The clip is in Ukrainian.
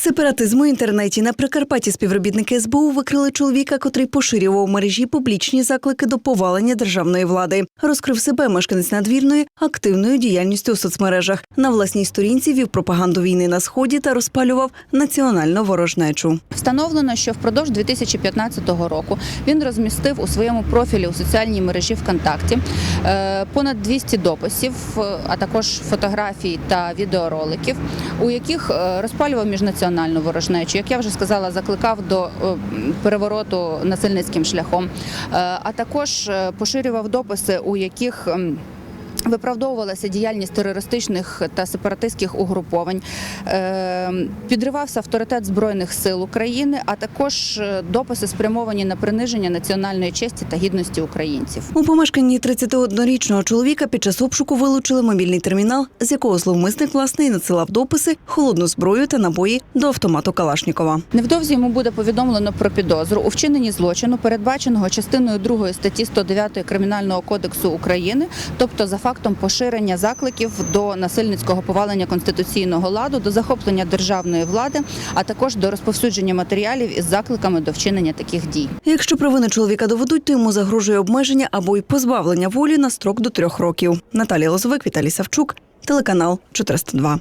Сепаратизм у інтернеті на Прикарпатті співробітники СБУ викрили чоловіка, котрий поширював у мережі публічні заклики до повалення державної влади. Розкрив себе мешканець надвірної активною діяльністю у соцмережах. На власній сторінці вів пропаганду війни на сході та розпалював національну ворожнечу. Встановлено, що впродовж 2015 року він розмістив у своєму профілі у соціальній мережі ВКонтакті е, понад 200 дописів, е, а також фотографій та відеороликів, у яких е, розпалював міжнаціональну ворожнечу. Як я вже сказала, закликав до е, перевороту насильницьким шляхом, Е, а також е, поширював дописи, у яких Виправдовувалася діяльність терористичних та сепаратистських угруповань, Е, підривався авторитет збройних сил України, а також е, дописи спрямовані на приниження національної честі та гідності українців. У помешканні 31-річного чоловіка під час обшуку вилучили мобільний термінал, з якого зловмисник власне і надсилав дописи, холодну зброю та набої до автомату Калашнікова. Невдовзі йому буде повідомлено про підозру у вчиненні злочину, передбаченого частиною 2 статті 109 Кримінального кодексу України, тобто за фактом поширення закликів до насильницького повалення конституційного ладу, до захоплення державної влади, а також до розповсюдження матеріалів із закликами до вчинення таких дій. Якщо провини чоловіка доведуть, то йому загрожує обмеження або й позбавлення волі на строк до трьох років. Наталія Лозовик, Віталій Савчук, телеканал 402.